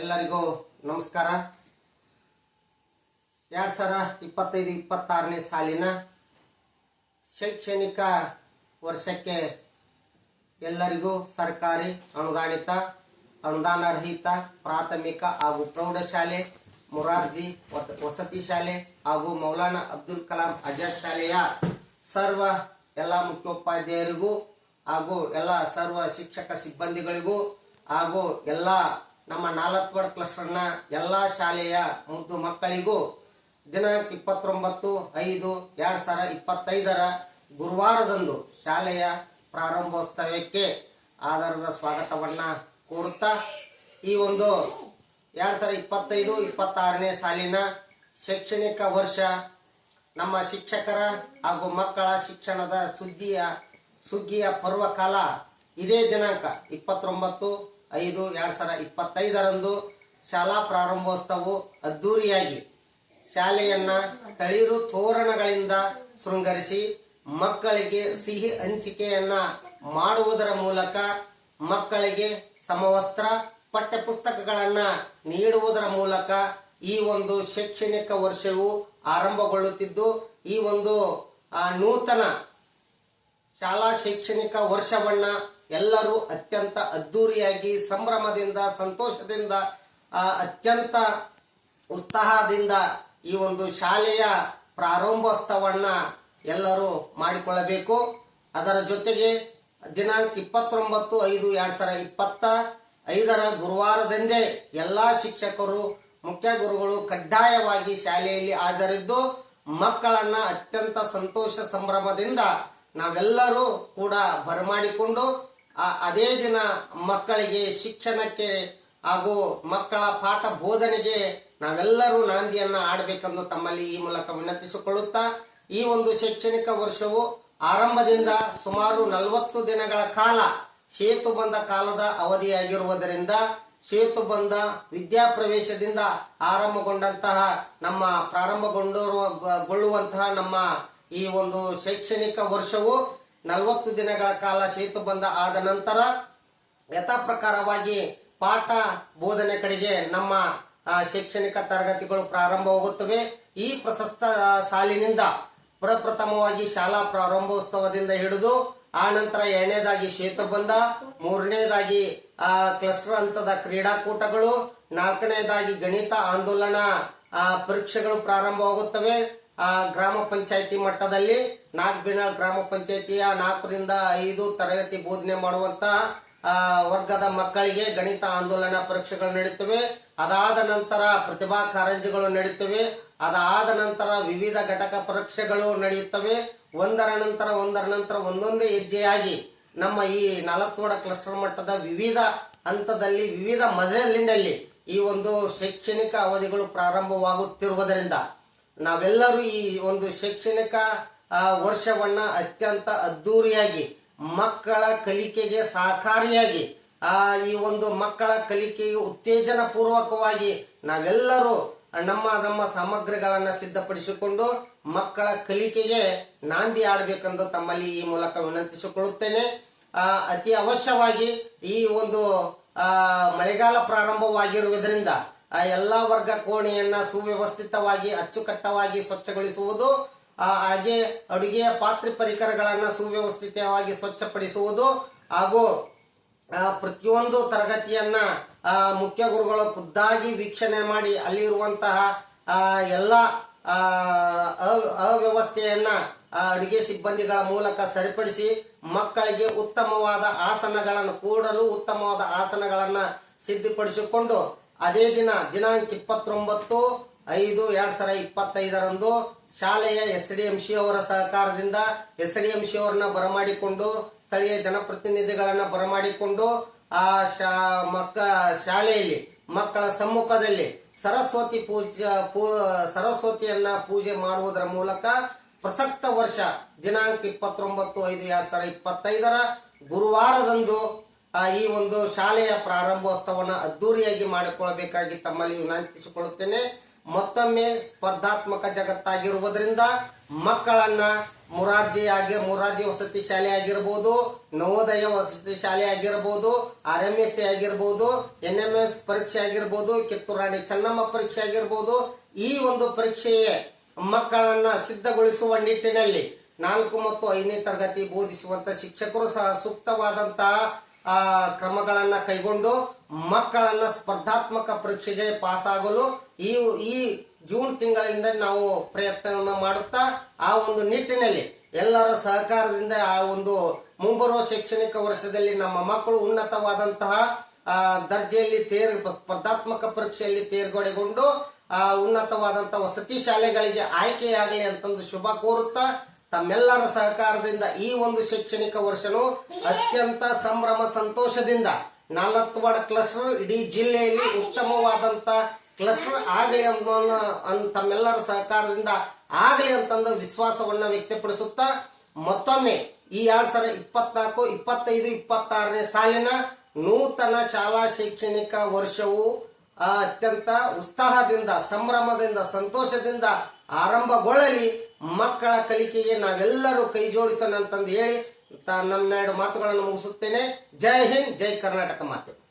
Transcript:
ಎಲ್ಲರಿಗೂ ನಮಸ್ಕಾರ. ಎರಡ್ ಸಾವಿರ ಇಪ್ಪತ್ತೈದು, ಇಪ್ಪತ್ತಾರನೇ ಸಾಲಿನ ಶೈಕ್ಷಣಿಕ ವರ್ಷಕ್ಕೆ ಎಲ್ಲರಿಗೂ ಸರ್ಕಾರಿ ಅನುದಾನಿತ ಅನುದಾನ ರಹಿತ ಪ್ರಾಥಮಿಕ ಹಾಗೂ ಪ್ರೌಢಶಾಲೆ, ಮುರಾರ್ಜಿ ವಸತಿ ಶಾಲೆ ಹಾಗೂ ಮೌಲಾನಾ ಅಬ್ದುಲ್ ಕಲಾಂ ಆಜಾದ್ ಶಾಲೆಯ ಸರ್ವ ಎಲ್ಲ ಮುಖ್ಯೋಪಾಧ್ಯಾಯರಿಗೂ ಹಾಗೂ ಎಲ್ಲ ಸರ್ವ ಶಿಕ್ಷಕ ಸಿಬ್ಬಂದಿಗಳಿಗೂ ಹಾಗೂ ಎಲ್ಲ ನಮ್ಮ ನಾಲ್ಕವಡ್ ಕ್ಲಸ್ಟರ್ನ ಎಲ್ಲ ಶಾಲೆಯ ಮುದ್ದು ಮಕ್ಕಳಿಗೂ ದಿನಾಂಕ ಇಪ್ಪತ್ತೊಂಬತ್ತು, ಐದು, ಎರಡ್ ಸಾವಿರ ಇಪ್ಪತ್ತೈದರ ಗುರುವಾರದಂದು ಶಾಲೆಯ ಪ್ರಾರಂಭೋತ್ಸವಕ್ಕೆ ಆಧಾರದ ಸ್ವಾಗತವನ್ನ ಕೋರುತ್ತಾ, ಈ ಒಂದು ಎರಡ್ ಸಾವಿರ ಇಪ್ಪತ್ತೈದು, ಇಪ್ಪತ್ತಾರನೇ ಸಾಲಿನ ಶೈಕ್ಷಣಿಕ ವರ್ಷ ನಮ್ಮ ಶಿಕ್ಷಕರ ಹಾಗೂ ಮಕ್ಕಳ ಶಿಕ್ಷಣದ ಸುದ್ದಿಯ ಸುಗ್ಗಿಯ ಪರ್ವಕಾಲ ಇದೇ ದಿನಾಂಕ ಇಪ್ಪತ್ತೊಂಬತ್ತು. ಐದು, ಎರಡು ಸಾವಿರ ಇಪ್ಪತ್ತೈದರಂದು ಶಾಲಾ ಪ್ರಾರಂಭೋತ್ಸವವು ಅದ್ದೂರಿಯಾಗಿ ಶಾಲೆಯನ್ನ ತಳಿರು ತೋರಣಗಳಿಂದ ಶೃಂಗರಿಸಿ ಮಕ್ಕಳಿಗೆ ಸಿಹಿ ಹಂಚಿಕೆಯನ್ನ ಮಾಡುವುದರ ಮೂಲಕ ಮಕ್ಕಳಿಗೆ ಸಮವಸ್ತ್ರ, ಪಠ್ಯಪುಸ್ತಕಗಳನ್ನ ನೀಡುವುದರ ಮೂಲಕ ಈ ಒಂದು ಶೈಕ್ಷಣಿಕ ವರ್ಷವು ಆರಂಭಗೊಳ್ಳುತ್ತಿದ್ದು, ಈ ಒಂದು ನೂತನ ಶಾಲಾ ಶೈಕ್ಷಣಿಕ ವರ್ಷವನ್ನ ಎಲ್ಲರೂ ಅತ್ಯಂತ ಅದ್ದೂರಿಯಾಗಿ, ಸಂಭ್ರಮದಿಂದ, ಸಂತೋಷದಿಂದ ಅತ್ಯಂತ ಉತ್ಸಾಹದಿಂದ ಈ ಒಂದು ಶಾಲೆಯ ಪ್ರಾರಂಭೋತ್ಸವನ್ನ ಎಲ್ಲರೂ ಮಾಡಿಕೊಳ್ಳಬೇಕು. ಅದರ ಜೊತೆಗೆ ದಿನಾಂಕ ಇಪ್ಪತ್ತೊಂಬತ್ತು ಐದು ಎರಡ್ ಸಾವಿರ ಇಪ್ಪತ್ತ ಐದರ ಗುರುವಾರದಂದೇ ಎಲ್ಲಾ ಶಿಕ್ಷಕರು, ಮುಖ್ಯ ಗುರುಗಳು ಕಡ್ಡಾಯವಾಗಿ ಶಾಲೆಯಲ್ಲಿ ಹಾಜರಿದ್ದು, ಮಕ್ಕಳನ್ನ ಅತ್ಯಂತ ಸಂತೋಷ ಸಂಭ್ರಮದಿಂದ ನಾವೆಲ್ಲರೂ ಕೂಡ ಬರಮಾಡಿಕೊಂಡು ಅದೇ ದಿನ ಮಕ್ಕಳಿಗೆ ಶಿಕ್ಷಣಕ್ಕೆ ಹಾಗೂ ಮಕ್ಕಳ ಪಾಠ ಬೋಧನೆಗೆ ನಾವೆಲ್ಲರೂ ನಾಂದಿಯನ್ನ ಆಡಬೇಕೆಂದು ತಮ್ಮಲ್ಲಿ ಈ ಮೂಲಕ ವಿನಂತಿಸಿಕೊಳ್ಳುತ್ತಾ, ಈ ಒಂದು ಶೈಕ್ಷಣಿಕ ವರ್ಷವು ಆರಂಭದಿಂದ ಸುಮಾರು ನಲವತ್ತು ದಿನಗಳ ಕಾಲ ಸೇತು ಬಂದ ಕಾಲದ ಅವಧಿಯಾಗಿರುವುದರಿಂದ, ಸೇತು ಬಂದ ವಿದ್ಯಾಪ್ರವೇಶದಿಂದ ಆರಂಭಗೊಂಡಂತಹ ನಮ್ಮ ಪ್ರಾರಂಭಗೊಂಡಿರುವ ಗೊಳ್ಳುವಂತಹ ನಮ್ಮ ಈ ಒಂದು ಶೈಕ್ಷಣಿಕ ವರ್ಷವು ನಲವತ್ತು ದಿನಗಳ ಕಾಲ ಶೀತ ಬಂದ ಆದ ನಂತರ ಯಥಾ ಪ್ರಕಾರವಾಗಿ ಪಾಠ ಬೋಧನೆ ಕಡೆಗೆ ನಮ್ಮ ಶೈಕ್ಷಣಿಕ ತರಗತಿಗಳು ಪ್ರಾರಂಭವಾಗುತ್ತವೆ. ಈ ಪ್ರಸಕ್ತ ಸಾಲಿನಿಂದ ಪ್ರಪ್ರಥಮವಾಗಿ ಶಾಲಾ ಪ್ರಾರಂಭೋತ್ಸವದಿಂದ ಹಿಡಿದು, ಆ ನಂತರ ಎರಡನೇದಾಗಿ ಸೇತುಬಂಧ ಮೂರನೇದಾಗಿ ಕ್ಲಸ್ಟರ್ ಹಂತದ ಕ್ರೀಡಾಕೂಟಗಳು, ನಾಲ್ಕನೇದಾಗಿ ಗಣಿತ ಆಂದೋಲನ ಪರೀಕ್ಷೆಗಳು ಪ್ರಾರಂಭವಾಗುತ್ತವೆ. ಗ್ರಾಮ ಪಂಚಾಯಿತಿ ಮಟ್ಟದಲ್ಲಿ ನಾಲ್ಕು ಗ್ರಾಮ ಪಂಚಾಯತಿಯ ನಾಲ್ಕರಿಂದ ಐದು ತರಗತಿ ಬೋಧನೆ ಮಾಡುವಂತ ವರ್ಗದ ಮಕ್ಕಳಿಗೆ ಗಣಿತ ಆಂದೋಲನ ಪರೀಕ್ಷೆಗಳು ನಡೆಯುತ್ತವೆ ಅದಾದ ನಂತರ ಪ್ರತಿಭಾ ಕಾರಂಜಿಗಳು ನಡೆಯುತ್ತವೆ ಅದಾದ ನಂತರ ವಿವಿಧ ಘಟಕ ಪರೀಕ್ಷೆಗಳು ನಡೆಯುತ್ತವೆ. ಒಂದರ ನಂತರ ಒಂದರ ನಂತರ ಒಂದೊಂದೇ ಹೆಜ್ಜೆಯಾಗಿ ನಮ್ಮ ಈ ನಾಲ್ಕೋಡ ಕ್ಲಸ್ಟರ್ ಮಟ್ಟದ ವಿವಿಧ ಹಂತದಲ್ಲಿ, ವಿವಿಧ ಮಜಲಿನಲ್ಲಿ ಈ ಒಂದು ಶೈಕ್ಷಣಿಕ ಅವಧಿಗಳು ಪ್ರಾರಂಭವಾಗುತ್ತಿರುವುದರಿಂದ ನಾವೆಲ್ಲರೂ ಈ ಒಂದು ಶೈಕ್ಷಣಿಕ ಆ, ವರ್ಷವನ್ನ ಅತ್ಯಂತ ಅದ್ದೂರಿಯಾಗಿ ಮಕ್ಕಳ ಕಲಿಕೆಗೆ ಸಹಕಾರಿಯಾಗಿ ಆ ಈ ಒಂದು ಮಕ್ಕಳ ಕಲಿಕೆಗೆ ಉತ್ತೇಜನ ಪೂರ್ವಕವಾಗಿ ನಾವೆಲ್ಲರೂ ನಮ್ಮ ನಮ್ಮ ಸಾಮಗ್ರಿಗಳನ್ನ ಸಿದ್ಧಪಡಿಸಿಕೊಂಡು ಮಕ್ಕಳ ಕಲಿಕೆಗೆ ನಾಂದಿ ಆಡಬೇಕೆಂದು ತಮ್ಮಲ್ಲಿ ಈ ಮೂಲಕ ವಿನಂತಿಸಿಕೊಳ್ಳುತ್ತೇನೆ. ಆ, ಅತಿ ಅವಶ್ಯವಾಗಿ ಈ ಒಂದು ಮಳೆಗಾಲ ಪ್ರಾರಂಭವಾಗಿರುವುದರಿಂದ ಆ ಎಲ್ಲಾ ವರ್ಗ ಕೋಣೆಯನ್ನ ಸುವ್ಯವಸ್ಥಿತವಾಗಿ ಅಚ್ಚುಕಟ್ಟವಾಗಿ ಸ್ವಚ್ಛಗೊಳಿಸುವುದು ಹಾಗೆ ಅಡುಗೆಯ ಪಾತ್ರೆ ಪರಿಕರಗಳನ್ನ ಸುವ್ಯವಸ್ಥಿತವಾಗಿ ಸ್ವಚ್ಛಪಡಿಸುವುದು ಹಾಗೂ ಪ್ರತಿಯೊಂದು ತರಗತಿಯನ್ನ ಮುಖ್ಯ ಗುರುಗಳು ಖುದ್ದಾಗಿ ವೀಕ್ಷಣೆ ಮಾಡಿ ಅಲ್ಲಿರುವಂತಹ ಎಲ್ಲ ಅವ್ಯವಸ್ಥೆಯನ್ನ ಅಡುಗೆ ಸಿಬ್ಬಂದಿಗಳ ಮೂಲಕ ಸರಿಪಡಿಸಿ ಮಕ್ಕಳಿಗೆ ಉತ್ತಮವಾದ ಆಸನಗಳನ್ನು, ಕೂಡಲು ಉತ್ತಮವಾದ ಆಸನಗಳನ್ನ ಸಿದ್ಧಪಡಿಸಿಕೊಂಡು, ಅದೇ ದಿನ, ದಿನಾಂಕ ಇಪ್ಪತ್ತೊಂಬತ್ತು, ಐದು, ಎರಡ್ ಸಾವಿರ ಇಪ್ಪತ್ತೈದರಂದು ಶಾಲೆಯ ಎಸ್ ಡಿ ಎಂ ಸಿ ಅವರ ಸಹಕಾರದಿಂದ ಎಸ್ ಡಿ ಎಂ ಸಿ ಅವರನ್ನ ಬರಮಾಡಿಕೊಂಡು, ಸ್ಥಳೀಯ ಜನಪ್ರತಿನಿಧಿಗಳನ್ನ ಬರಮಾಡಿಕೊಂಡು, ಆ ಶಾ, ಮಕ್ಕ, ಶಾಲೆಯಲ್ಲಿ, ಮಕ್ಕಳ ಸಮ್ಮುಖದಲ್ಲಿ ಸರಸ್ವತಿ ಪೂಜೆ ಸರಸ್ವತಿಯನ್ನ ಪೂಜೆ ಮಾಡುವುದರ ಮೂಲಕ ಪ್ರಸಕ್ತ ವರ್ಷ ದಿನಾಂಕ ಇಪ್ಪತ್ತೊಂಬತ್ತು ಐದು ಎರಡ್ ಸಾವಿರ ಇಪ್ಪತ್ತೈದರ ಗುರುವಾರದಂದು ಈ ಒಂದು ಶಾಲೆಯ ಪ್ರಾರಂಭೋತ್ಸವನ ಅದ್ದೂರಿಯಾಗಿ ಮಾಡಿಕೊಳ್ಳಬೇಕಾಗಿ ತಮ್ಮಲ್ಲಿ ವಿನಂತಿಸಿಕೊಳ್ಳುತ್ತೇನೆ. ಮತ್ತೊಮ್ಮೆ ಸ್ಪರ್ಧಾತ್ಮಕ ಜಗತ್ತಾಗಿರುವುದರಿಂದ ಮಕ್ಕಳನ್ನ ಮುರಾರ್ಜಿ ಆಗಿ, ಮುರಾರ್ಜಿ ವಸತಿ ಶಾಲೆ ಆಗಿರ್ಬೋದು, ನವೋದಯ ವಸತಿ ಶಾಲೆ ಆಗಿರ್ಬೋದು ಆರ್ ಎಂ ಎಸ್ ಸಿ ಆಗಿರ್ಬೋದು ಎನ್ ಎಂ ಎಸ್ ಪರೀಕ್ಷೆ ಆಗಿರ್ಬೋದು ಕಿತ್ತೂರು ರಾಣಿ ಚೆನ್ನಮ್ಮ ಪರೀಕ್ಷೆ ಆಗಿರ್ಬೋದು, ಈ ಒಂದು ಪರೀಕ್ಷೆಯೇ ಮಕ್ಕಳನ್ನ ಸಿದ್ಧಗೊಳಿಸುವ ನಿಟ್ಟಿನಲ್ಲಿ ನಾಲ್ಕು ಮತ್ತು ಐದನೇ ತರಗತಿ ಬೋಧಿಸುವಂತ ಶಿಕ್ಷಕರು ಸಹ ಸೂಕ್ತವಾದಂತಹ ಕ್ರಮಗಳನ್ನ ಕೈಗೊಂಡು ಮಕ್ಕಳನ್ನ ಸ್ಪರ್ಧಾತ್ಮಕ ಪರೀಕ್ಷೆಗೆ ಪಾಸ್ ಆಗಲು ಈ ಈ ಜೂನ್ ತಿಂಗಳಿಂದ ನಾವು ಪ್ರಯತ್ನವನ್ನು ಮಾಡುತ್ತಾ ಆ ಒಂದು ನಿಟ್ಟಿನಲ್ಲಿ ಎಲ್ಲರ ಸಹಕಾರದಿಂದ ಆ ಒಂದು ಮುಂಬರುವ ಶೈಕ್ಷಣಿಕ ವರ್ಷದಲ್ಲಿ ನಮ್ಮ ಮಕ್ಕಳು ಉನ್ನತವಾದಂತಹ ಆ, ದರ್ಜೆಯಲ್ಲಿ ತೇರ್ ಸ್ಪರ್ಧಾತ್ಮಕ ಪರೀಕ್ಷೆಯಲ್ಲಿ ತೇರ್ಗಡೆಗೊಂಡು ಆ ಉನ್ನತವಾದಂತಹ ವಸತಿ ಶಾಲೆಗಳಿಗೆ ಆಯ್ಕೆಯಾಗಲಿ ಅಂತಂದು ಶುಭ ಕೋರುತ್ತಾ ತಮ್ಮೆಲ್ಲರ ಸಹಕಾರದಿಂದ ಈ ಒಂದು ಶೈಕ್ಷಣಿಕ ವರ್ಷನು ಅತ್ಯಂತ ಸಂಭ್ರಮ ಸಂತೋಷದಿಂದ ನಾಲ್ವಡ ಕ್ಲಸ್ಟರ್ ಇಡೀ ಜಿಲ್ಲೆಯಲ್ಲಿ ಉತ್ತಮವಾದಂತ ಕ್ಲಸ್ಟರ್ ಆಗಲಿ ಅನ್ನೋ ತಮ್ಮೆಲ್ಲರ ಸಹಕಾರದಿಂದ ಆಗಲಿ ಅಂತಂದು ವಿಶ್ವಾಸವನ್ನ ವ್ಯಕ್ತಪಡಿಸುತ್ತಾ ಮತ್ತೊಮ್ಮೆ ಈ ಎರಡ್ ಸಾವಿರದ ಇಪ್ಪತ್ನಾಲ್ಕು, ಇಪ್ಪತ್ತೈದು, ಇಪ್ಪತ್ತಾರನೇ ಸಾಲಿನ ನೂತನ ಶಾಲಾ ಶೈಕ್ಷಣಿಕ ವರ್ಷವು ಆ, ಅತ್ಯಂತ ಉತ್ಸಾಹದಿಂದ ಸಂಭ್ರಮದಿಂದ ಸಂತೋಷದಿಂದ ಆರಂಭಗೊಳ್ಳಲಿ. ಮಕ್ಕಳ ಕಲಿಕೆಗೆ ನಾವೆಲ್ಲರೂ ಕೈ ಜೋಡಿಸೋಣ ಅಂತಂದು ಹೇಳಿ ನನ್ನ ಎರಡು ಮಾತುಗಳನ್ನು ಮುಗಿಸುತ್ತೇನೆ. ಜೈ ಹಿಂದ್ ಜೈ ಕರ್ನಾಟಕ ಮಾತೆ.